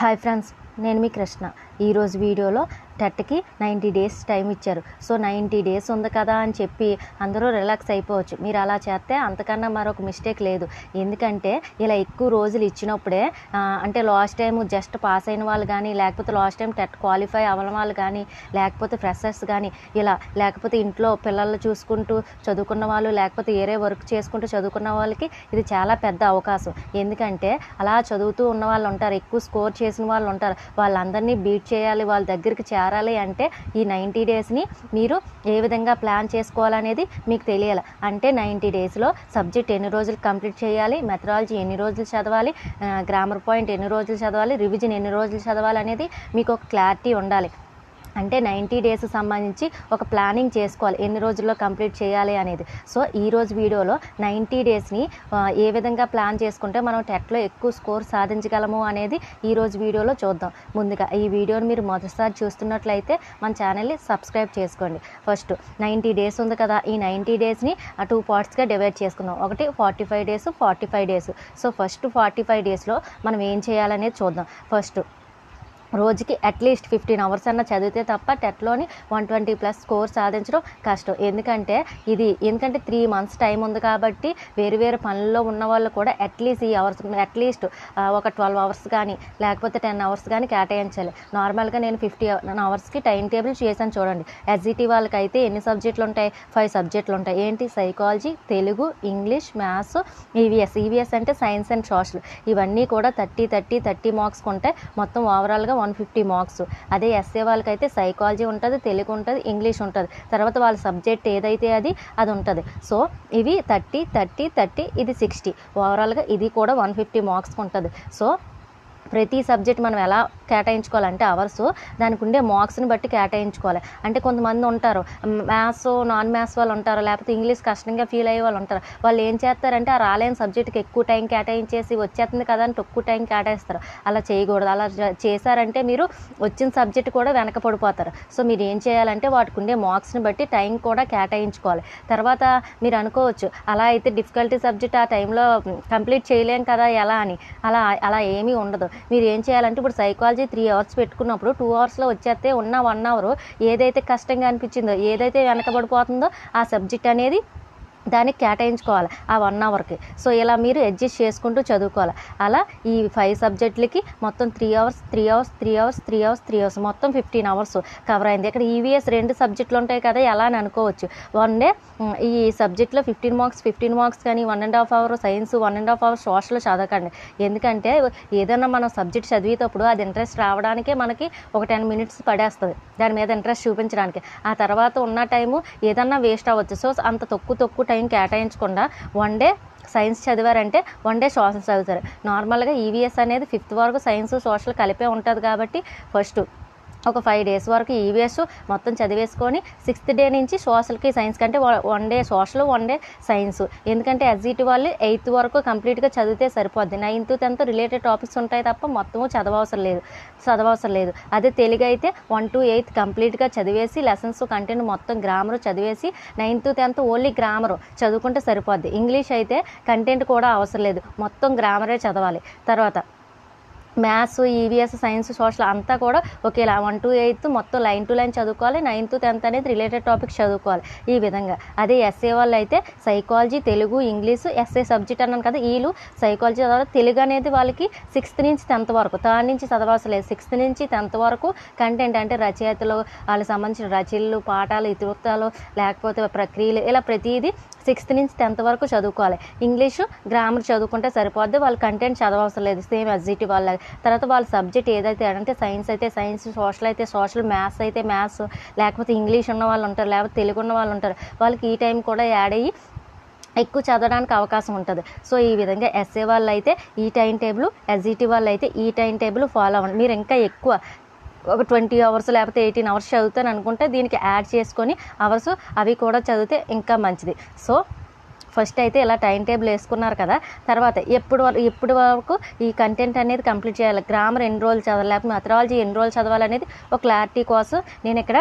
Hi friends నేను మీ కృష్ణ. ఈరోజు వీడియోలో టెట్కి నైంటీ డేస్ టైం ఇచ్చారు. సో నైంటీ డేస్ ఉంది కదా అని చెప్పి అందరూ రిలాక్స్ అయిపోవచ్చు. మీరు అలా చేస్తే అంతకన్నా మరొక మిస్టేక్ లేదు. ఎందుకంటే ఇలా ఎక్కువ రోజులు ఇచ్చినప్పుడే అంటే లాస్ట్ టైం జస్ట్ పాస్ అయిన వాళ్ళు కానీ లేకపోతే లాస్ట్ టైం టెట్ క్వాలిఫై అవ్వని వాళ్ళు కానీ లేకపోతే ఫ్రెషర్స్ కానీ ఇలా లేకపోతే ఇంట్లో పిల్లలు చూసుకుంటూ చదువుకున్న వాళ్ళు లేకపోతే వేరే వర్క్ చేసుకుంటూ చదువుకున్న వాళ్ళకి ఇది చాలా పెద్ద అవకాశం. ఎందుకంటే అలా చదువుతూ ఉన్న వాళ్ళు ఉంటారు ఎక్కువ స్కోర్ చేసిన వాళ్ళు ఉంటారు. వాళ్ళందరినీ బీట్ చేయాలి వాళ్ళ దగ్గరికి చేరాలి అంటే ఈ నైంటీ డేస్ని మీరు ఏ విధంగా ప్లాన్ చేసుకోవాలనేది మీకు తెలియాలి. అంటే నైంటీ డేస్లో సబ్జెక్ట్ ఎన్ని రోజులు కంప్లీట్ చేయాలి మెథడాలజీ ఎన్ని రోజులు చదవాలి గ్రామర్ పాయింట్ ఎన్ని రోజులు చదవాలి రివిజన్ ఎన్ని రోజులు చదవాలి అనేది మీకు ఒక క్లారిటీ ఉండాలి. అంటే నైంటీ డేస్ సంబంధించి ఒక ప్లానింగ్ చేసుకోవాలి. ఎన్ని రోజుల్లో కంప్లీట్ చేయాలి అనేది. సో ఈ రోజు వీడియోలో నైంటీ డేస్ని ఏ విధంగా ప్లాన్ చేసుకుంటే మనం టెట్లో ఎక్కువ స్కోర్ సాధించగలము అనేది ఈ రోజు వీడియోలో చూద్దాం. ముందుగా ఈ వీడియోని మీరు మొదటిసారి చూస్తున్నట్లయితే మన ఛానల్ని సబ్స్క్రైబ్ చేసుకోండి. ఫస్ట్ నైంటీ డేస్ ఉంది కదా. ఈ నైంటీ డేస్ని టూ పార్ట్స్గా డివైడ్ చేసుకుందాం. ఒకటి forty five days forty five days. So first forty five డేస్లో మనం ఏం చేయాలనేది చూద్దాం. ఫస్ట్ రోజుకి అట్లీస్ట్ ఫిఫ్టీన్ అవర్స్ అన్న చదివితే తప్ప టెట్లోని వన్ ట్వంటీ ప్లస్ స్కోర్ సాధించడం కష్టం. ఎందుకంటే ఇది ఎందుకంటే త్రీ మంత్స్ టైం ఉంది కాబట్టి వేరు వేరు పనుల్లో ఉన్న వాళ్ళు కూడా అట్లీస్ట్ ఈ అవర్స్ అట్లీస్ట్ ఒక ట్వెల్వ్ అవర్స్ కానీ లేకపోతే టెన్ అవర్స్ కానీ కేటాయించాలి. నార్మల్గా నేను ఫిఫ్టీ అవర్స్కి టైం టేబుల్ చేశాను చూడండి. ఎస్జిటి వాళ్ళకి అయితే ఎన్ని సబ్జెక్టులు ఉంటాయి? ఫైవ్ సబ్జెక్టులు ఉంటాయి. ఏంటి? Psychology Telugu English maths EVS EVS అంటే సైన్స్ అండ్ సోషల్ ఇవన్నీ కూడా థర్టీ థర్టీ థర్టీ మార్క్స్ ఉంటాయి మొత్తం ఓవరాల్గా వన్ ఫిఫ్టీ మార్క్స్. అదే ఎస్ఏ వాళ్ళకైతే సైకాలజీ ఉంటుంది తెలుగు ఉంటుంది ఇంగ్లీష్ ఉంటుంది. తర్వాత వాళ్ళ సబ్జెక్ట్ ఏదైతే అది అది ఉంటుంది. సో ఇవి థర్టీ థర్టీ థర్టీ ఇది సిక్స్టీ. ఓవరాల్గా ఇది కూడా వన్ ఫిఫ్టీ మార్క్స్కి ఉంటుంది. సో ప్రతి సబ్జెక్ట్ మనం ఎలా కేటాయించుకోవాలంటే అవర్స్. దానికి ఉండే మార్క్స్ని బట్టి కేటాయించుకోవాలి. అంటే కొంతమంది ఉంటారు మ్యాథ్స్ నాన్ మ్యాథ్స్ వాళ్ళు ఉంటారు లేకపోతే ఇంగ్లీష్ కష్టంగా ఫీల్ అయ్యే వాళ్ళు ఉంటారు. వాళ్ళు ఏం చేస్తారంటే ఆ రాలేని సబ్జెక్ట్కి ఎక్కువ టైం కేటాయించేసి వచ్చేస్తుంది కదా అని తక్కువ టైం కేటాయిస్తారు. అలా చేయకూడదు. అలా చేశారంటే మీరు వచ్చిన సబ్జెక్ట్ కూడా వెనకపడిపోతారు సో మీరు ఏం చేయాలంటే వాటికి ఉండే మార్క్స్ని బట్టి టైం కూడా కేటాయించుకోవాలి. తర్వాత మీరు అనుకోవచ్చు అలా అయితే డిఫికల్టీ సబ్జెక్ట్ ఆ టైంలో కంప్లీట్ చేయలేం కదా ఎలా అని. అలా అలా ఏమీ ఉండదు. మీరు ఏం చేయాలంటే ఇప్పుడు సైకాలజీ త్రీ అవర్స్ పెట్టుకున్నప్పుడు టూ అవర్స్లో వచ్చేస్తే ఉన్న వన్ అవర్ ఏదైతే కష్టంగా అనిపించిందో ఏదైతే వెనకబడిపోతుందో ఆ సబ్జెక్ట్ అనేది దానికి కేటాయించుకోవాలి ఆ వన్ అవర్కి సో ఇలా మీరు అడ్జస్ట్ చేసుకుంటూ చదువుకోవాలి. అలా ఈ ఫైవ్ సబ్జెక్టులకి మొత్తం three hours three hours three hours three hours three hours మొత్తం ఫిఫ్టీన్ అవర్స్ కవర్ అయింది. ఇక్కడ ఈవీఎస్ రెండు సబ్జెక్టులు ఉంటాయి కదా ఎలా అని అనుకోవచ్చు. వన్ డే ఈ సబ్జెక్ట్లో ఫిఫ్టీన్ మార్క్స్ ఫిఫ్టీన్ మార్క్స్ కానీ one and half hour science one and half hour social చదవకండి. ఎందుకంటే ఏదైనా మనం సబ్జెక్ట్ చదివేటప్పుడు అది ఇంట్రెస్ట్ రావడానికే మనకి ఒక టెన్ మినిట్స్ పడేస్తుంది. దాని మీద ఇంట్రెస్ట్ చూపించడానికి. ఆ తర్వాత ఉన్న టైము ఏదన్నా వేస్ట్ అవ్వచ్చు. సో అంత తక్కువ తక్కువ టైం కేటాయించకుండా వన్ డే సైన్స్ చదివారంటే వన్ డే సోషల్ చదువుతారు. నార్మల్గా ఈవీఎస్ అనేది ఫిఫ్త్ వరకు సైన్స్ సోషల్ కలిపే ఉంటుంది కాబట్టి ఫస్ట్ ఒక ఫైవ్ డేస్ వరకు ఈవీఎస్ మొత్తం చదివేసుకొని సిక్స్త్ డే నుంచి సోషల్కి సైన్స్ కంటే one day social one day science ఎందుకంటే ఎస్జిటి వాళ్ళు ఎయిత్ వరకు కంప్లీట్గా చదివితే సరిపోద్ది. నైన్త్ టెన్త్ రిలేటెడ్ టాపిక్స్ ఉంటాయి తప్ప మొత్తము చదవవసరం లేదు. చదవవసరం లేదు. అదే తెలుగు అయితే వన్ టు ఎయిత్ కంప్లీట్గా చదివేసి లెసన్స్ కంటెంట్ మొత్తం గ్రామర్ చదివేసి నైన్త్ టెన్త్ ఓన్లీ గ్రామర్ చదువుకుంటే సరిపోద్ది. ఇంగ్లీష్ అయితే కంటెంట్ కూడా అవసరం లేదు. మొత్తం గ్రామరే చదవాలి. తర్వాత మ్యాథ్స్ ఈవీఎస్ సైన్స్ సోషల్ అంతా కూడా ఒకేలా. వన్ టు ఎయిత్ మొత్తం లైన్ టు లైన్ చదువుకోవాలి. నైన్త్ టెన్త్ అనేది రిలేటెడ్ టాపిక్స్ చదువుకోవాలి ఈ విధంగా. అదే ఎస్ఏ వాళ్ళు అయితే psychology Telugu English SA subject అన్నాను కదా వీళ్ళు సైకాలజీ చదవాలి. తెలుగు అనేది వాళ్ళకి సిక్స్త్ నుంచి టెన్త్ వరకు థర్డ్ నుంచి చదవాల్సిన లేదు. సిక్స్త్ నుంచి టెన్త్ వరకు కంటెంట్ అంటే రచయితలు వాళ్ళకి సంబంధించిన రచనలు పాఠాలు ఇతివృత్తాలు లేకపోతే ప్రక్రియలు ఇలా ప్రతిదీ సిక్స్త్ నుంచి టెన్త్ వరకు చదువుకోవాలి. ఇంగ్లీషు గ్రామర్ చదువుకుంటే సరిపోద్ది. వాళ్ళ కంటెంట్ చదవవసరం లేదు. సేమ్ ఎస్జిటి వాళ్ళ. తర్వాత వాళ్ళ సబ్జెక్ట్ ఏదైతే అంటే సైన్స్ అయితే సైన్స్ సోషల్ అయితే సోషల్ మ్యాథ్స్ అయితే మ్యాథ్స్. లేకపోతే ఇంగ్లీష్ ఉన్న వాళ్ళు ఉంటారు. లేకపోతే తెలుగు ఉన్న వాళ్ళు ఉంటారు. వాళ్ళకి ఈ టైం కూడా యాడ్ అయ్యి ఎక్కువ చదవడానికి అవకాశం ఉంటుంది. సో ఈ విధంగా ఎస్ఏ వాళ్ళు అయితే ఈ టైం టేబుల్ ఎస్జిటి వాళ్ళు అయితే ఈ టైం టేబుల్ ఫాలో అవ్వండి. మీరు ఇంకా ఎక్కువ ఒక ట్వంటీ అవర్స్ లేకపోతే ఎయిటీన్ అవర్స్ చదువుతాను అనుకుంటే దీనికి యాడ్ చేసుకొని అవర్స్ అవి కూడా చదివితే ఇంకా మంచిది. సో ఫస్ట్ అయితే ఇలా టైం టేబుల్ వేసుకున్నారు కదా తర్వాత ఎప్పుడు వరకు ఎప్పుడు వరకు ఈ కంటెంట్ అనేది కంప్లీట్ చేయాలి? గ్రామర్ ఎన్ని రోజులు చదవాలి? లేకపోతే మెథడాలజీ ఎన్ని రోజులు చదవాలనేది ఒక క్లారిటీ కోసం నేను ఇక్కడ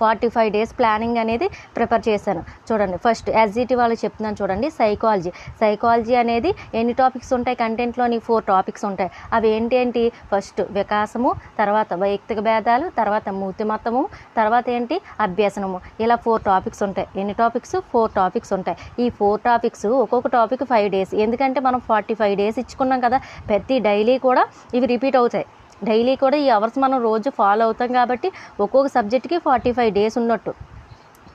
ఫార్టీ ఫైవ్ డేస్ ప్లానింగ్ అనేది ప్రిపేర్ చేశాను చూడండి ఫస్ట్ ఎస్జిటి వాళ్ళు చెప్తున్నాను చూడండి సైకాలజీ. సైకాలజీ అనేది ఎన్ని టాపిక్స్ ఉంటాయి కంటెంట్లోని ఫోర్ టాపిక్స్ ఉంటాయి. అవి ఏంటి ఏంటి? ఫస్ట్ వికాసము తర్వాత వైయక్తిక భేదాలు తర్వాత మూర్తిమత్తము తర్వాత ఏంటి? అభ్యసనము. ఇలా ఫోర్ టాపిక్స్ ఉంటాయి. ఎన్ని టాపిక్స్? ఫోర్ టాపిక్స్ ఉంటాయి. ఈ ఫోర్ టాపిక్స్ ఒక్కొక్క టాపిక్ ఫైవ్ డేస్. ఎందుకంటే మనం ఫార్టీ ఫైవ్ డేస్ ఇచ్చుకున్నాం కదా ప్రతి డైలీ కూడా ఇవి రిపీట్ అవుతాయి. డైలీ కూడా ఈ అవర్స్ మనం రోజు ఫాలో అవుతాం కాబట్టి ఒక్కొక్క సబ్జెక్ట్కి ఫార్టీ ఫైవ్ డేస్ ఉన్నట్టు.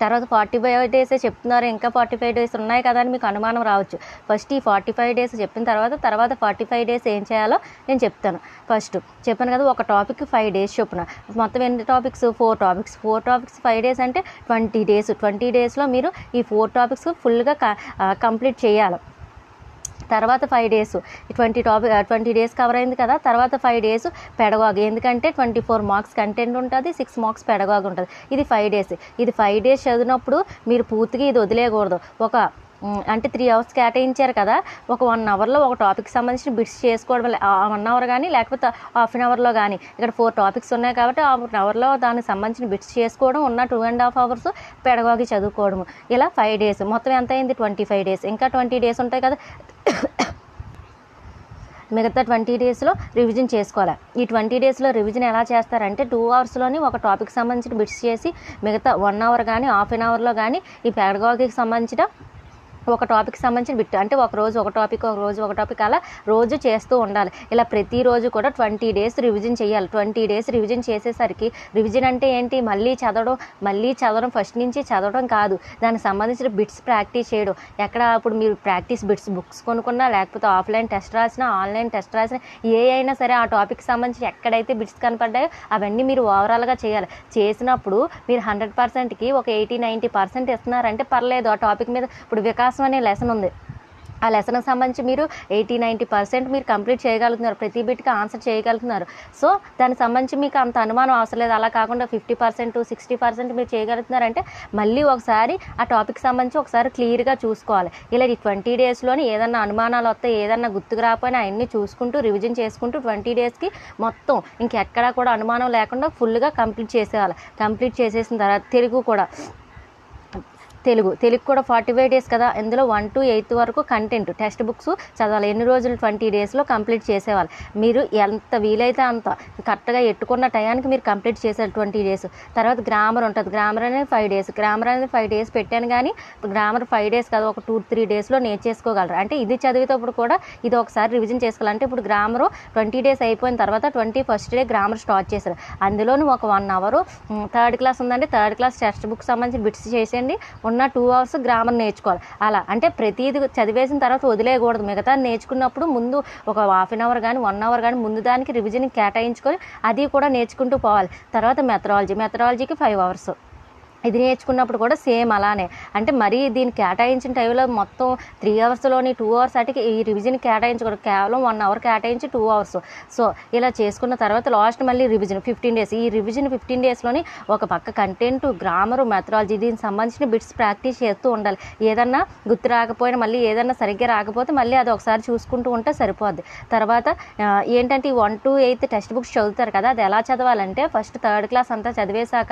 తర్వాత ఫార్టీ ఫైవ్ డేసే చెప్తున్నారు ఇంకా ఫార్టీ ఫైవ్ డేస్ ఉన్నాయి కదా అని మీకు అనుమానం రావచ్చు. ఫస్ట్ ఈ ఫార్టీ ఫైవ్ డేస్ చెప్పిన తర్వాత తర్వాత ఫార్టీ ఫైవ్ డేస్ ఏం చేయాలో నేను చెప్తాను. ఫస్ట్ చెప్పాను కదా ఒక టాపిక్ ఫైవ్ డేస్ చొప్పున. మొత్తం ఎన్ని topics? Four topics. Four topics five days అంటే ట్వంటీ డేస్. ట్వంటీ డేస్లో మీరు ఈ ఫోర్ టాపిక్స్ ఫుల్గా కంప్లీట్ చేయాలి. తర్వాత five days twenty topic twenty days cover అయింది కదా తర్వాత ఫైవ్ డేస్ పెడగాగ్. ఎందుకంటే ట్వంటీ ఫోర్ మార్క్స్ కంటెంట్ ఉంటుంది సిక్స్ మార్క్స్ పెడగాగ్ ఉంటుంది. ఇది ఫైవ్ డేస్ ఇది ఫైవ్ డేస్ చదివినప్పుడు మీరు పూర్తిగా ఇది వదిలేయకూడదు. ఒక అంటే త్రీ అవర్స్ కేటాయించారు కదా. ఒక వన్ అవర్లో ఒక టాపిక్ సంబంధించిన బిట్స్ చేసుకోవడం వన్ అవర్ కానీ లేకపోతే హాఫ్ అన్ అవర్లో కానీ ఇక్కడ ఫోర్ టాపిక్స్ ఉన్నాయి కాబట్టి ఆ వన్ అవర్లో దానికి సంబంధించిన బిట్స్ చేసుకోవడం ఉన్న టూ అండ్ హాఫ్ అవర్స్ పెడగాకి చదువుకోవడము. ఇలా ఫైవ్ డేస్ మొత్తం ఎంత అయింది? ట్వంటీ ఫైవ్ డేస్ ఇంకా ట్వంటీ డేస్ ఉంటాయి కదా. మిగతా ట్వంటీ డేస్లో రివిజన్ చేసుకోవాలి. ఈ ట్వంటీ డేస్లో రివిజన్ ఎలా చేస్తారంటే టూ అవర్స్లోని ఒక టాపిక్ సంబంధించిన బిట్స్ చేసి మిగతా వన్ అవర్ కానీ హాఫ్ అన్ అవర్లో కానీ ఈ పెడగాకి సంబంధించిన ఒక టాపిక్ సంబంధించిన బిట్ అంటే ఒక రోజు ఒక టాపిక్ ఒక రోజు ఒక టాపిక్ అలా రోజు చేస్తూ ఉండాలి. ఇలా ప్రతిరోజు కూడా ట్వంటీ డేస్ రివిజన్ చేయాలి. ట్వంటీ డేస్ రివిజన్ చేసేసరికి రివిజన్ అంటే ఏంటి? మళ్ళీ చదవడం మళ్ళీ చదవడం ఫస్ట్ నుంచి చదవడం కాదు. దానికి సంబంధించిన బిట్స్ ప్రాక్టీస్ చేయడం. ఎక్కడ అప్పుడు మీరు ప్రాక్టీస్ బిట్స్ బుక్స్ కొనుక్కున్నా లేకపోతే ఆఫ్లైన్ టెస్ట్ రాసినా ఆన్లైన్ టెస్ట్ రాసినా ఏ అయినా సరే ఆ టాపిక్ సంబంధించి ఎక్కడైతే బిట్స్ కనపడ్డాయో అవన్నీ మీరు ఓవరాల్గా చేయాలి. చేసినప్పుడు మీరు హండ్రెడ్ పర్సెంట్కి ఒక ఎయిటీ నైంటీ పర్సెంట్ ఇస్తున్నారంటే పర్లేదు. ఆ టాపిక్ మీద ఇప్పుడు వికాస్ అనే లెసన్ ఉంది. ఆ లెసన్కి సంబంధించి మీరు ఎయిటీ నైంటీ పర్సెంట్ మీరు కంప్లీట్ చేయగలుగుతున్నారు. ప్రతి బిట్కి ఆన్సర్ చేయగలుగుతున్నారు. సో దానికి సంబంధించి మీకు అంత అనుమానం అవసరం లేదు. అలా కాకుండా ఫిఫ్టీ పర్సెంట్ సిక్స్టీ పర్సెంట్ మీరు చేయగలుగుతున్నారంటే మళ్ళీ ఒకసారి ఆ టాపిక్ సంబంధించి ఒకసారి క్లియర్గా చూసుకోవాలి. ఇలా ఈ ట్వంటీ డేస్లోని ఏదన్నా అనుమానాలు వస్తాయి ఏదన్నా గుర్తుకు రాకపోయినా అవన్నీ చూసుకుంటూ రివిజన్ చేసుకుంటూ ట్వంటీ డేస్కి మొత్తం ఇంకెక్కడా కూడా అనుమానం లేకుండా ఫుల్గా కంప్లీట్ చేసేయాలి. కంప్లీట్ చేసేసిన తర్వాత తెలుగు కూడా. తెలుగు. తెలుగు కూడా ఫార్టీ ఫైవ్ డేస్ కదా. ఇందులో వన్ టు ఎయిత్ వరకు కంటెంట్ టెక్స్ట్ బుక్స్ చదవాలి. ఎన్ని రోజులు? ట్వంటీ డేస్లో కంప్లీట్ చేసేవాళ్ళు. మీరు ఎంత వీలైతే అంత కరెక్ట్గా ఎట్టుకున్న టయానికి మీరు కంప్లీట్ చేసేయాలి ట్వంటీ డేస్ తర్వాత గ్రామర్ ఉంటుంది. గ్రామర్ అనేది ఫైవ్ డేస్ గ్రామర్ అనేది ఫైవ్ డేస్ పెట్టాను కానీ గ్రామర్ ఫైవ్ డేస్ కదా. ఒక టూ త్రీ డేస్లో నేర్చేసుకోగలరు. అంటే ఇది చదివేటప్పుడు కూడా ఇది ఒకసారి రివిజన్ చేసుకోవాలి అంటే ఇప్పుడు గ్రామరు ట్వంటీ డేస్ అయిపోయిన తర్వాత twenty first day grammar start చేశారు. అందులోనూ ఒక వన్ అవర్ థర్డ్ క్లాస్ ఉందంటే థర్డ్ క్లాస్ టెక్స్ట్ బుక్ సంబంధించి బిట్స్ చేసేయండి. ఉన్న టూ అవర్స్ గ్రామర్ నేర్చుకోవాలి. అలా అంటే ప్రతిదీ చదివేసిన తర్వాత వదిలేయకూడదు. మిగతా నేర్చుకున్నప్పుడు ముందు ఒక హాఫ్ అన్ అవర్ కానీ వన్ అవర్ కానీ ముందు దానికి రివిజన్ కేటాయించుకొని అది కూడా నేర్చుకుంటూ పోవాలి. తర్వాత మెథడాలజీ మెథడాలజీకి ఫైవ్ అవర్స్ ఇది నేర్చుకున్నప్పుడు కూడా సేమ్ అలానే. అంటే మరీ దీన్ని కేటాయించిన టైంలో మొత్తం త్రీ అవర్స్లోని టూ అవర్స్ అటుకి ఈ రివిజన్ కేటాయించకూడదు. కేవలం వన్ అవర్ కేటాయించి టూ అవర్స్ సో ఇలా చేసుకున్న తర్వాత లాస్ట్ మళ్ళీ రివిజన్ ఫిఫ్టీన్ డేస్ ఈ రివిజన్ ఫిఫ్టీన్ డేస్లోని ఒక పక్క కంటెంట్ గ్రామరు మెథడాలజీ దీనికి సంబంధించిన బిట్స్ ప్రాక్టీస్ చేస్తూ ఉండాలి. ఏదన్నా గుర్తు రాకపోయినా మళ్ళీ ఏదన్నా సరిగ్గా రాకపోతే మళ్ళీ అది ఒకసారి చూసుకుంటూ ఉంటే సరిపోద్ది. తర్వాత ఏంటంటే ఈ one to eighth text books చదువుతారు కదా అది ఎలా చదవాలంటే ఫస్ట్ థర్డ్ క్లాస్ అంతా చదివేశాక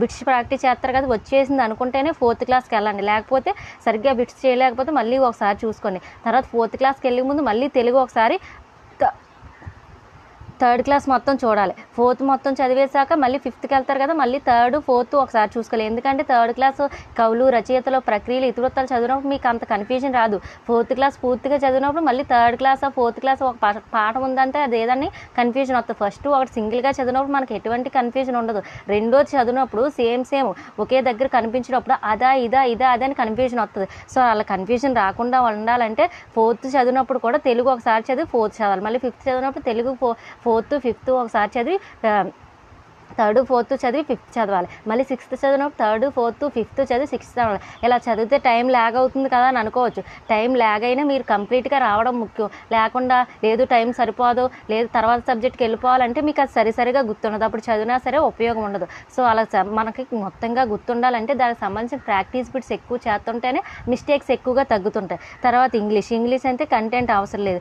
బిట్స్ ప్రాక్టీస్ చేస్తారు వచ్చేసింది అనుకుంటేనే ఫోర్త్ క్లాస్కి వెళ్ళండి. లేకపోతే సరిగ్గా బిట్స్ చేయలేకపోతే మళ్ళీ ఒకసారి చూసుకోండి. తర్వాత ఫోర్త్ క్లాస్కి వెళ్ళే ముందు మళ్ళీ తెలుగు ఒకసారి థర్డ్ క్లాస్ మొత్తం చూడాలి. ఫోర్త్ మొత్తం చదివేశాక మళ్ళీ ఫిఫ్త్కి వెళ్తారు కదా మళ్ళీ థర్డ్ ఫోర్త్ ఒకసారి చూసుకోవాలి. ఎందుకంటే థర్డ్ క్లాస్ కవులు రచయితలు ప్రక్రియలు ఇతివృత్తాలు చదివినప్పుడు మీకు అంత కన్ఫ్యూజన్ రాదు. ఫోర్త్ క్లాస్ పూర్తిగా చదివినప్పుడు మళ్ళీ థర్డ్ క్లాస్ ఫోర్త్ క్లాస్ ఒక పాఠం ఉందంటే అది ఏదని కన్ఫ్యూజన్ వస్తుంది. ఫస్ట్ ఒకటి సింగిల్గా చదివినప్పుడు మనకి ఎటువంటి కన్ఫ్యూజన్ ఉండదు. రెండోది చదివినప్పుడు సేమ్ సేమ్ ఒకే దగ్గర కనిపించినప్పుడు అదా ఇదా ఇదా అదని కన్ఫ్యూజన్ వస్తుంది. సో అలా కన్ఫ్యూజన్ రాకుండా ఉండాలంటే ఫోర్త్ చదివినప్పుడు కూడా తెలుగు ఒకసారి చదివి ఫోర్త్ చదవాలి. మళ్ళీ ఫిఫ్త్ చదివినప్పుడు తెలుగు ఫో ఫోర్త్ ఫిఫ్త్ ఒకసారి చదివి థర్డ్ ఫోర్త్ చదివి ఫిఫ్త్ చదవాలి. మళ్ళీ సిక్స్త్ చదివినప్పుడు థర్డ్ ఫోర్త్ ఫిఫ్త్ చదివి సిక్స్త్ చదవాలి. ఇలా చదివితే టైం ల్యాగ్ అవుతుంది కదా అని అనుకోవచ్చు. టైం ల్యాగ్ అయినా మీరు కంప్లీట్గా రావడం ముఖ్యం. లేకుండా లేదు టైం సరిపోదు లేదు తర్వాత సబ్జెక్ట్కి వెళ్ళిపోవాలంటే మీకు అది సరిసరిగా గుర్తుండదు. అప్పుడు చదివినా సరే ఉపయోగం ఉండదు. సో అలా మనకి మొత్తంగా గుర్తుండాలంటే దానికి సంబంధించిన ప్రాక్టీస్ బిట్స్ ఎక్కువ చేస్తుంటేనే మిస్టేక్స్ ఎక్కువగా తగ్గుతుంటాయి. తర్వాత ఇంగ్లీష్ ఇంగ్లీష్ అయితే కంటెంట్ అవసరం లేదు.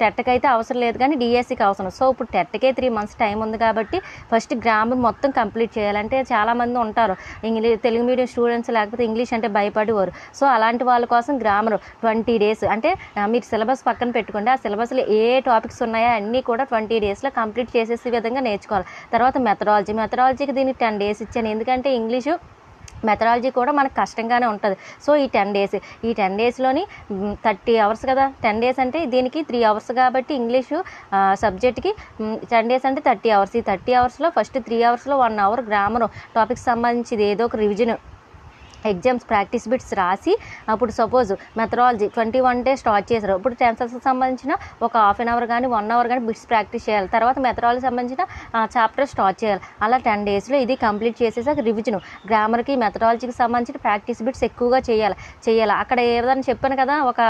టెట్కి అయితే అవసరం లేదు కానీ డిఎస్సికి అవసరం. సో ఇప్పుడు టెట్కే త్రీ మంత్స్ టైం ఉంది కాబట్టి ఫస్ట్ గ్రామర్ మొత్తం కంప్లీట్ చేయాలంటే చాలామంది ఉంటారు. ఇంగ్లీష్ తెలుగు మీడియం స్టూడెంట్స్ లేకపోతే ఇంగ్లీష్ అంటే భయపడేవారు. సో అలాంటి వాళ్ళ కోసం గ్రామర్ ట్వంటీ డేస్ అంటే మీరు సిలబస్ పక్కన పెట్టుకోండి. ఆ సిలబస్లో ఏ టాపిక్స్ ఉన్నాయో అన్నీ కూడా ట్వంటీ డేస్లో కంప్లీట్ చేసేసే విధంగా నేర్చుకోవాలి. తర్వాత మెథడాలజీ మెథడాలజీకి దీనికి టెన్ డేస్ ఇచ్చాను. ఎందుకంటే ఇంగ్లీషు మెథడాలజీ కూడా మనకు కష్టంగానే ఉంటుంది. సో ఈ టెన్ డేస్ ఈ టెన్ డేస్లోని థర్టీ అవర్స్ కదా? టెన్ డేస్ అంటే దీనికి త్రీ అవర్స్ కాబట్టి ఇంగ్లీషు సబ్జెక్ట్కి టెన్ డేస్ అంటే థర్టీ అవర్స్. ఈ థర్టీ అవర్స్లో ఫస్ట్ త్రీ అవర్స్లో వన్ అవర్ గ్రామర్. టాపిక్ సంబంధించి ఏదో ఒక రివిజన్. ఎగ్జామ్స్ ప్రాక్టీస్ బిట్స్ రాసి అప్పుడు suppose methodology twenty one day start చేశారు. ఇప్పుడు టెన్సర్స్కి సంబంధించిన ఒక హాఫ్ అన్ అవర్ కానీ వన్ అవర్ కానీ బిట్స్ ప్రాక్టీస్ చేయాలి. తర్వాత మెథడాలజీ సంబంధించిన చాప్టర్ స్టార్ట్ చేయాలి. అలా టెన్ డేస్లో ఇది కంప్లీట్ చేసేసాక రివిజన్. గ్రామర్కి మెథడాలజీకి సంబంధించిన ప్రాక్టీస్ బిట్స్ ఎక్కువగా చేయాలి. చేయాలి. అక్కడ ఏదైనా చెప్పాను కదా ఒక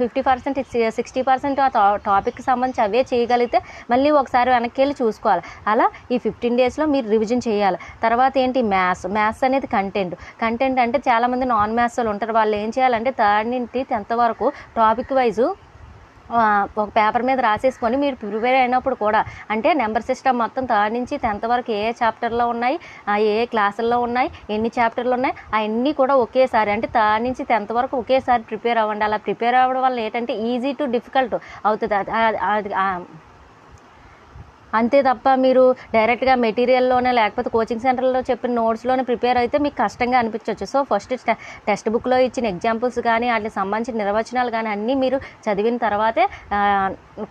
ఫిఫ్టీ పర్సెంట్ సిక్స్టీ పర్సెంట్ ఆ టాపిక్కి సంబంధించి అవే చేయగలిగితే మళ్ళీ ఒకసారి వెనక్కి వెళ్ళి చూసుకోవాలి. అలా ఈ ఫిఫ్టీన్ డేస్లో మీరు రివిజన్ చేయాలి. తర్వాత ఏంటి? మ్యాథ్స్. మ్యాథ్స్ అనేది కంటెంట్ కంటెంట్ ఏంటంటే చాలామంది నాన్ మ్యాథ్స్ వాళ్ళు ఉంటారు. వాళ్ళు ఏం చేయాలంటే థర్డ్ నుండి టెన్త్ వరకు టాపిక్ వైజు ఒక పేపర్ మీద రాసేసుకొని మీరు ప్రిపేర్ అయినప్పుడు కూడా అంటే నెంబర్ సిస్టమ్ మొత్తం థర్డ్ నుంచి టెన్త్ వరకు ఏ చాప్టర్లో ఉన్నాయి ఆ ఏ క్లాసుల్లో ఉన్నాయి ఎన్ని చాప్టర్లు ఉన్నాయి అవన్నీ కూడా ఒకేసారి అంటే థర్డ్ నుంచి టెన్త్ వరకు ఒకేసారి ప్రిపేర్ అవ్వండి. అలా ప్రిపేర్ అవ్వడం వల్ల ఏంటంటే ఈజీ టు డిఫికల్ట్ అవుతుంది. అది- అంతే తప్ప మీరు డైరెక్ట్గా మెటీరియల్లోనే లేకపోతే కోచింగ్ సెంటర్లో చెప్పిన నోట్స్లోనే ప్రిపేర్ అయితే మీకు కష్టంగా అనిపించవచ్చు సో ఫస్ట్ టెక్స్ట్ బుక్లో ఇచ్చిన ఎగ్జాంపుల్స్ కానీ వాటికి సంబంధించిన నిర్వచనాలు కానీ అన్నీ మీరు చదివిన తర్వాతే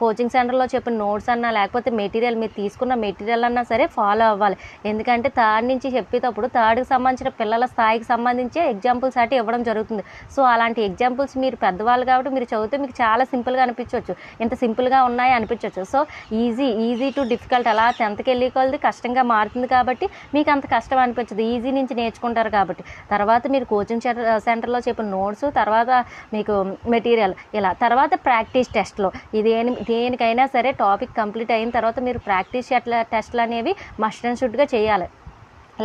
కోచింగ్ సెంటర్లో చెప్పిన నోట్స్ అన్నా లేకపోతే మెటీరియల్ మీరు తీసుకున్న మెటీరియల్ అన్నా సరే ఫాలో అవ్వాలి. ఎందుకంటే థర్డ్ నుంచి చెప్పేటప్పుడు థర్డ్కి సంబంధించిన పిల్లల స్థాయికి సంబంధించే ఎగ్జాంపుల్స్ అటు ఇవ్వడం జరుగుతుంది. సో అలాంటి ఎగ్జాంపుల్స్ మీరు పెద్దవాళ్ళు కాబట్టి మీరు చదివితే మీకు చాలా సింపుల్గా అనిపించవచ్చు ఇంత సింపుల్గా ఉన్నాయి? అనిపించవచ్చు so easy easy to difficult అలా టెన్త్కి వెళ్ళి కొలది కష్టంగా మారుతుంది కాబట్టి మీకు అంత కష్టం అనిపించదు. ఈజీ నుంచి నేర్చుకుంటారు కాబట్టి. తర్వాత మీరు కోచింగ్ సెంటర్ సెంటర్లో చెప్పిన నోట్స్ తర్వాత మీకు మెటీరియల్ ఇలా. తర్వాత ప్రాక్టీస్ టెస్ట్లో ఇదేని దేనికైనా సరే టాపిక్ కంప్లీట్ అయిన తర్వాత మీరు ప్రాక్టీస్ టెస్ట్లు అనేవి మస్ట్ అండ్ షుడ్గా చేయాలి.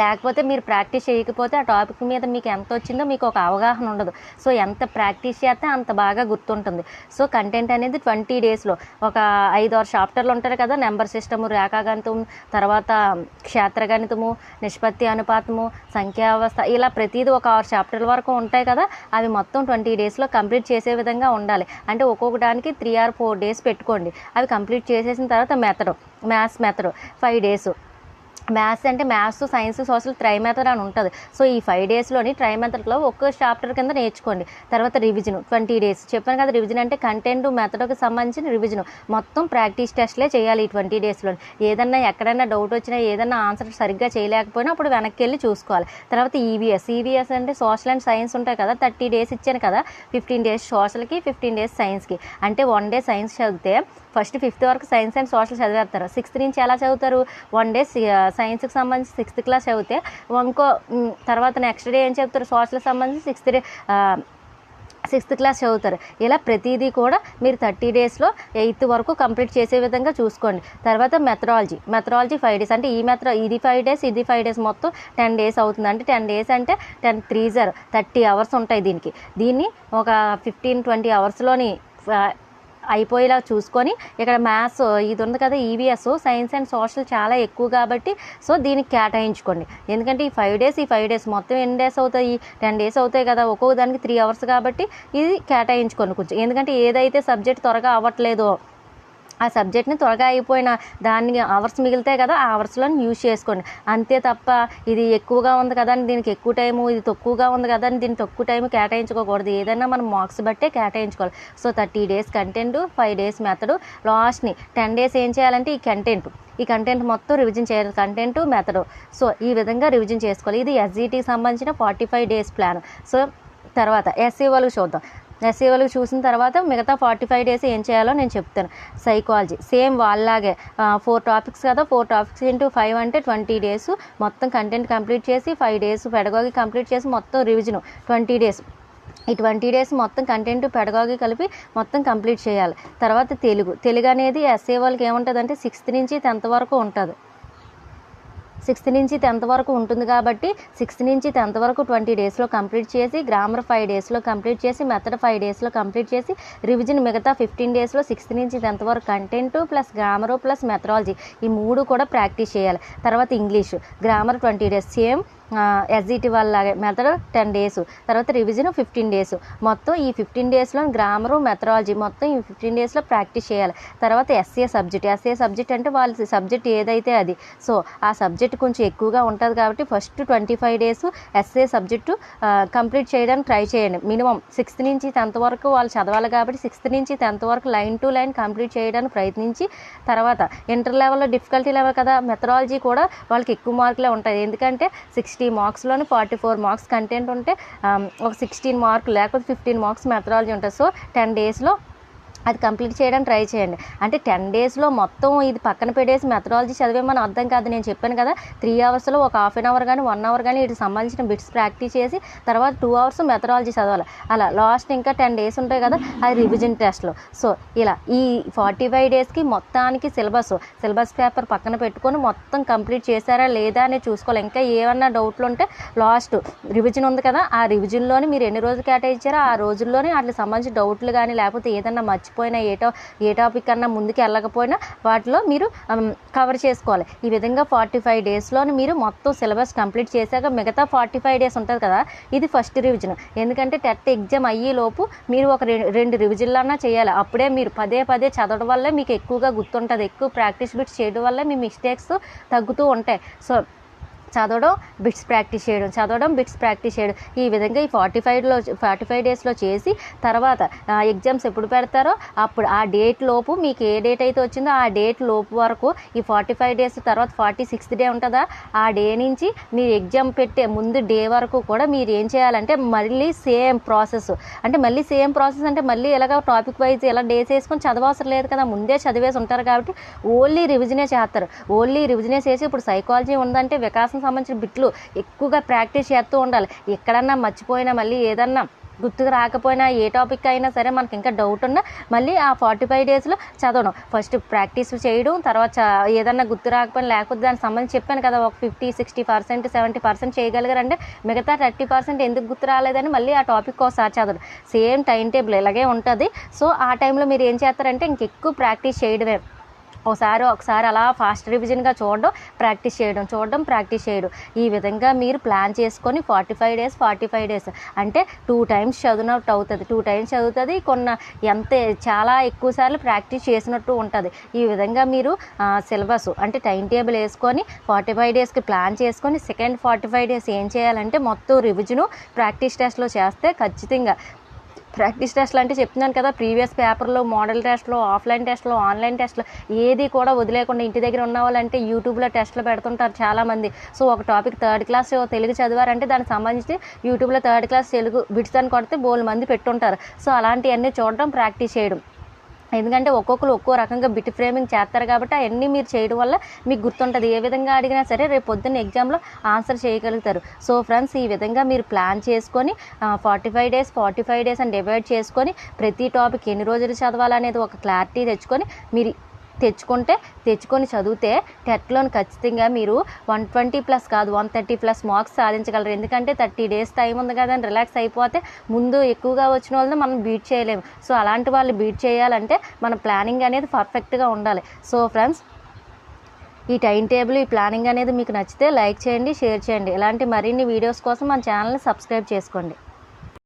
లేకపోతే మీరు ప్రాక్టీస్ చేయకపోతే ఆ టాపిక్ మీద మీకు ఎంత వచ్చిందో మీకు ఒక అవగాహన ఉండదు. సో ఎంత ప్రాక్టీస్ చేస్తే అంత బాగా గుర్తుంటుంది. సో కంటెంట్ అనేది ట్వంటీ డేస్లో ఒక ఐదు ఆరు చాప్టర్లు ఉంటారు కదా నెంబర్ సిస్టము రేఖాగణితం తర్వాత క్షేత్రగణితము నిష్పత్తి అనుపాతము సంఖ్యావస్థ ఇలా ప్రతిదీ ఒక ఆరు చాప్టర్ల వరకు ఉంటాయి కదా అవి మొత్తం ట్వంటీ డేస్లో కంప్లీట్ చేసే విధంగా ఉండాలి. అంటే ఒక్కొక్కడానికి త్రీ ఆర్ ఫోర్ డేస్ పెట్టుకోండి. అవి కంప్లీట్ చేసేసిన తర్వాత method maths method five days. Maths అంటే మ్యాథ్స్ సైన్స్ సోషల్ ట్రై అని ఉంటుంది. సో ఈ ఫైవ్ డేస్లోని ట్రైమెథడ్లో ఒక్క చాప్టర్ కింద నేర్చుకోండి. తర్వాత రివిజన్ ట్వంటీ డేస్. చెప్పాను కదా రివిజన్ అంటే కంటెంట్ మెథడ్కి సంబంధించిన రివిజన్. మొత్తం ప్రాక్టీస్ టెస్ట్లే చేయాలి ఈ ట్వంటీ డేస్లో ఏదన్నా ఎక్కడైనా డౌట్ వచ్చినా ఏదన్నా ఆన్సర్ సరిగ్గా చేయలేకపోయినా అప్పుడు వెనక్కి వెళ్ళి చూసుకోవాలి. తర్వాత ఈవీఎస్ ఈవీఎస్ అంటే సోషల్ అండ్ సైన్స్ ఉంటాయి కదా థర్టీ డేస్ ఇచ్చాను కదా ఫిఫ్టీన్ డేస్ సోషల్కి ఫిఫ్టీన్ డేస్ సైన్స్కి. అంటే వన్ డే సైన్స్ చదివితే ఫస్ట్ ఫిఫ్త్ వరకు సైన్స్ అండ్ సోషల్ చదివేస్తారు. సిక్స్త్ నుంచి ఎలా చదువుతారు? వన్ డే సైన్స్కి సంబంధించి సిక్స్త్ క్లాస్ చదివితే ఇంకో తర్వాత నెక్స్ట్ డే ఏం చెప్తారు? సోషల్కి సంబంధించి సిక్స్త్ డే సిక్స్త్ క్లాస్ చదువుతారు. ఇలా ప్రతిదీ కూడా మీరు థర్టీ డేస్లో ఎయిత్ వరకు కంప్లీట్ చేసే విధంగా చూసుకోండి. తర్వాత మెథడాలజీ. Methodology five days. అంటే ఈ మెథడ్ ఇది ఫైవ్ డేస్ ఇది ఫైవ్ డేస్ మొత్తం టెన్ డేస్ అవుతుంది. అంటే టెన్ డేస్ అంటే టెన్ త్రీ జర్ థర్టీ అవర్స్ ఉంటాయి దీనికి. దీన్ని ఒక ఫిఫ్టీన్ ట్వంటీ అవర్స్లోని అయిపోయేలా చూసుకొని ఇక్కడ మ్యాథ్స్ ఇది ఉంది కదా ఈవీఎస్ సైన్స్ అండ్ సోషల్ చాలా ఎక్కువ కాబట్టి సో దీనికి కేటాయించుకోండి. ఎందుకంటే ఈ ఫైవ్ డేస్ ఈ ఫైవ్ డేస్ మొత్తం ఎన్ని డేస్ అవుతాయి? టెన్ డేస్ అవుతాయి కదా ఒక్కొక్క దానికి త్రీ అవర్స్ కాబట్టి ఇది కేటాయించుకోండి కొంచెం. ఎందుకంటే ఏదైతే సబ్జెక్ట్ త్వరగా అవ్వట్లేదో ఆ సబ్జెక్ట్ని త్వరగా అయిపోయిన దాన్ని అవర్స్ మిగిలితే కదా ఆ అవర్స్లో యూజ్ చేసుకోండి. అంతే తప్ప ఇది ఎక్కువగా ఉంది కదా అని దీనికి ఎక్కువ టైము ఇది తక్కువగా ఉంది కదా అని దీనికి తక్కువ టైం కేటాయించుకోకూడదు. ఏదైనా మనం మార్క్స్ బట్టే కేటాయించుకోవాలి. So thirty days content five days method. లాస్ట్ని ten days ఏం చేయాలంటే ఈ కంటెంట్. ఈ కంటెంట్ మొత్తం రివిజన్ చేయాలి. Content method. సో ఈ విధంగా రివిజన్ చేసుకోవాలి. ఇది ఎస్జీటీకి సంబంధించిన forty five days plan. So తర్వాత ఎస్సీ వాళ్ళకి చూద్దాం. ఎస్సీ వాళ్ళకి చూసిన తర్వాత మిగతా ఫార్టీ ఫైవ్ డేస్ ఏం చేయాలో నేను చెప్తాను. సైకాలజీ సేమ్ వాళ్ళలాగే ఫోర్ టాపిక్స్ కదా ఫోర్ టాపిక్స్ ఇంటూ ఫైవ్ అంటే ట్వంటీ డేస్. మొత్తం కంటెంట్ కంప్లీట్ చేసి ఫైవ్ డేస్ పెడగాగి కంప్లీట్ చేసి మొత్తం రివిజను ట్వంటీ డేస్. ఈ ట్వంటీ డేస్ మొత్తం కంటెంట్ పెడగాగి కలిపి మొత్తం కంప్లీట్ చేయాలి. తర్వాత తెలుగు. తెలుగు అనేది ఎస్ఏ వాళ్ళకి ఏముంటుంది అంటే సిక్స్త్ నుంచి టెన్త్ వరకు ఉంటుంది. సిక్స్త్ నుంచి టెన్త్ వరకు ఉంటుంది కాబట్టి సిక్స్త్ నుంచి టెన్త్ వరకు ట్వంటీ డేస్లో కంప్లీట్ చేసి గ్రామర్ ఫైవ్ డేస్లో కంప్లీట్ చేసి మెథడ్ ఫైవ్ డేస్లో కంప్లీట్ చేసి రివిజన్ మిగతా ఫిఫ్టీన్ డేస్లో సిక్స్త్ నుంచి టెన్త్ వరకు content plus grammar plus methodology ఈ మూడు కూడా ప్రాక్టీస్ చేయాలి. తర్వాత English. Grammar twenty days same SGT వాళ్ళ మెథడ్ టెన్ డేస్. తర్వాత రివిజన్ ఫిఫ్టీన్ డేస్. మొత్తం ఈ ఫిఫ్టీన్ డేస్లో గ్రామరు మెథడాలజీ మొత్తం ఈ ఫిఫ్టీన్ డేస్లో ప్రాక్టీస్ చేయాలి. తర్వాత ఎస్ఏ సబ్జెక్ట్ ఎస్ఏ సబ్జెక్ట్ అంటే వాళ్ళ సబ్జెక్ట్ ఏదైతే అది. సో ఆ సబ్జెక్ట్ కొంచెం ఎక్కువగా ఉంటుంది కాబట్టి first twenty five days SA subject complete చేయడానికి ట్రై చేయండి. మినిమం సిక్స్త్ నుంచి టెన్త్ వరకు వాళ్ళు చదవాలి కాబట్టి సిక్స్త్ నుంచి టెన్త్ వరకు లైన్ టు లైన్ కంప్లీట్ చేయడానికి ప్రయత్నించి తర్వాత ఇంటర్ లెవెల్లో డిఫికల్టీ లెవెల్ కదా మెథడాలజీ కూడా వాళ్ళకి ఎక్కువ మార్కులే ఉంటాయి. ఎందుకంటే సిక్స్ సిక్స్టీ మార్క్స్లోని ఫార్టీ ఫోర్ మార్క్స్ కంటెంట్ ఉంటే ఒక సిక్స్టీన్ మార్క్ లేకపోతే ఫిఫ్టీన్ మార్క్స్ మెథడాలజీ ఉంటుంది. సో టెన్ డేస్లో అది కంప్లీట్ చేయడానికి ట్రై చేయండి. అంటే టెన్ డేస్లో మొత్తం ఇది పక్కన పెట్టేసి మెథడాలజీ చదివేమని అర్థం కాదు. నేను చెప్పాను కదా త్రీ అవర్స్లో ఒక హాఫ్ అన్ అవర్ కానీ వన్ అవర్ కానీ వీటికి సంబంధించిన బిట్స్ ప్రాక్టీస్ చేసి తర్వాత టూ అవర్స్ మెథడాలజీ చదవాలి. అలా లాస్ట్ ఇంకా టెన్ డేస్ ఉంటాయి కదా అది రివిజన్ టెస్ట్లో. సో ఇలా ఈ ఫార్టీ ఫైవ్ డేస్కి మొత్తానికి సిలబస్ సిలబస్ పేపర్ పక్కన పెట్టుకొని మొత్తం కంప్లీట్ చేశారా లేదా అని చూసుకోవాలి. ఇంకా ఏమన్నా డౌట్లు ఉంటే లాస్ట్ రివిజన్ ఉంది కదా ఆ రివిజన్లోని మీరు ఎన్ని రోజులు కేటాయించారో ఆ రోజుల్లోనే వాటికి సంబంధించి డౌట్లు కానీ లేకపోతే ఏదన్నా మర్చిపోయినా ఏ టా ఏ టాపిక్ అన్నా ముందుకు వెళ్ళకపోయినా వాటిలో మీరు కవర్ చేసుకోవాలి. ఈ విధంగా ఫార్టీ ఫైవ్ డేస్లోని మీరు మొత్తం సిలబస్ కంప్లీట్ చేశాక మిగతా ఫార్టీ ఫైవ్ డేస్ ఉంటుంది కదా ఇది ఫస్ట్ రివిజన్. ఎందుకంటే టెట్ ఎగ్జామ్ అయ్యే లోపు మీరు ఒక రె- రెండు రివిజన్లన్నా చేయాలి. అప్పుడే మీరు పదే పదే చదవడం వల్ల మీకు ఎక్కువగా గుర్తుంటుంది. ఎక్కువ ప్రాక్టీస్ బిట్స్ చేయడం వల్ల మీ మిస్టేక్స్ తగ్గుతూ ఉంటాయి. సో చదవడం బిట్స్ ప్రాక్టీస్ చేయడం చదవడం బిట్స్ ప్రాక్టీస్ చేయడం. ఈ విధంగా ఈ ఫార్టీ ఫైవ్లో ఫార్టీ ఫైవ్ డేస్లో చేసి తర్వాత ఎగ్జామ్స్ ఎప్పుడు పెడతారో అప్పుడు ఆ డేట్ లోపు మీకు ఏ డేట్ అయితే వచ్చిందో ఆ డేట్ లోపు వరకు ఈ ఫార్టీ ఫైవ్ డేస్ తర్వాత ఫార్టీ సిక్స్త్ డే ఉంటుందా? ఆ డే నుంచి మీరు ఎగ్జామ్ పెట్టే ముందు డే వరకు కూడా మీరు ఏం చేయాలంటే మళ్ళీ సేమ్ ప్రాసెస్ అంటే మళ్ళీ సేమ్ ప్రాసెస్ అంటే మళ్ళీ ఎలాగ టాపిక్ వైజ్ ఎలా డేస్ వేసుకొని చదవవసరం లేదు కదా. ముందే చదివేసి ఉంటారు కాబట్టి ఓన్లీ రివిజనే చేస్తారు. ఓన్లీ రివిజనే చేసి ఇప్పుడు సైకాలజీ ఉందంటే వికాసం సంబంధించిన బిట్లు ఎక్కువగా ప్రాక్టీస్ చేస్తూ ఉండాలి. ఎక్కడన్నా మర్చిపోయినా మళ్ళీ ఏదన్నా గుర్తుకు రాకపోయినా ఏ టాపిక్ అయినా సరే మనకి ఇంకా డౌట్ ఉన్నా మళ్ళీ ఆ ఫార్టీ ఫైవ్ డేస్లో చదవడం. ఫస్ట్ ప్రాక్టీస్ చేయడం తర్వాత ఏదన్నా గుర్తు రాకపోయినా లేకపోతే దానికి సంబంధించి చెప్పాను కదా ఒక fifty sixty percent seventy percent చేయగలిగారంటే మిగతా థర్టీ పర్సెంట్ ఎందుకు గుర్తు రాలేదని మళ్ళీ ఆ టాపిక్ ఒకసారి చదవడం. సేమ్ టైం టేబుల్ ఇలాగే ఉంటుంది. సో ఆ టైంలో మీరు ఏం చేస్తారంటే ఇంకెక్కువ ప్రాక్టీస్ చేయడమే. ఒకసారి ఒకసారి అలా ఫాస్ట్ రివిజన్గా చూడడం ప్రాక్టీస్ చేయడం చూడడం ప్రాక్టీస్ చేయడం. ఈ విధంగా మీరు ప్లాన్ చేసుకొని forty five days forty five days అంటే టూ టైమ్స్ చదివినట్టు అవుతుంది. టూ టైమ్స్ చదువుతుంది కొన్న ఎంత చాలా ఎక్కువ సార్లు ప్రాక్టీస్ చేసినట్టు ఉంటుంది. ఈ విధంగా మీరు సిలబస్ అంటే టైం టేబుల్ వేసుకొని ఫార్టీ ఫైవ్ డేస్కి ప్లాన్ చేసుకొని సెకండ్ ఫార్టీ ఫైవ్ డేస్ ఏం చేయాలంటే మొత్తం రివిజను ప్రాక్టీస్ టెస్ట్లో చేస్తే ఖచ్చితంగా ప్రాక్టీస్ టెస్ట్లు అంటే చెప్తున్నాను కదా ప్రీవియస్ పేపర్లో మోడల్ టెస్ట్లో ఆఫ్లైన్ టెస్ట్లో ఆన్లైన్ టెస్ట్లో ఏది కూడా వదిలేకుండా ఇంటి దగ్గర ఉన్న వాళ్ళంటే యూట్యూబ్లో టెస్ట్లు పెడుతుంటారు చాలామంది. సో ఒక టాపిక్ థర్డ్ క్లాస్ తెలుగు చదివారంటే దానికి సంబంధించి యూట్యూబ్లో థర్డ్ క్లాస్ తెలుగు బిట్స్ అని కొడితే బోల్ మంది పెట్టుంటారు. సో అలాంటివన్నీ చూడడం ప్రాక్టీస్ చేయడం. ఎందుకంటే ఒక్కొక్కరు ఒక్కో రకంగా బిట్ ఫ్రేమింగ్ చేస్తారు కాబట్టి అవన్నీ మీరు చేయడం వల్ల మీకు గుర్తుంటుంది. ఏ విధంగా అడిగినా సరే రేపు పొద్దున్న ఎగ్జామ్లో ఆన్సర్ చేయగలుగుతారు. సో ఫ్రెండ్స్ ఈ విధంగా మీరు ప్లాన్ చేసుకొని forty five days forty five days అని డివైడ్ చేసుకొని ప్రతి టాపిక్ ఎన్ని రోజులు చదవాలనేది ఒక క్లారిటీ తెచ్చుకొని మీరు తెచ్చుకుంటే తెచ్చుకొని చదివితే టెట్లోని ఖచ్చితంగా మీరు వన్ ట్వంటీ ప్లస్ కాదు వన్ థర్టీ ప్లస్ మార్క్స్ సాధించగలరు. ఎందుకంటే థర్టీ డేస్ టైం ఉంది కదా అని రిలాక్స్ అయిపోతే ముందు ఎక్కువగా వచ్చిన వాళ్ళని మనం బీట్ చేయలేము. సో అలాంటి వాళ్ళు బీట్ చేయాలంటే మన ప్లానింగ్ అనేది పర్ఫెక్ట్గా ఉండాలి. సో ఫ్రెండ్స్ ఈ టైం టేబుల్ ఈ ప్లానింగ్ అనేది మీకు నచ్చితే లైక్ చేయండి షేర్ చేయండి. ఇలాంటి మరిన్ని వీడియోస్ కోసం మన ఛానల్ని సబ్స్క్రైబ్ చేసుకోండి.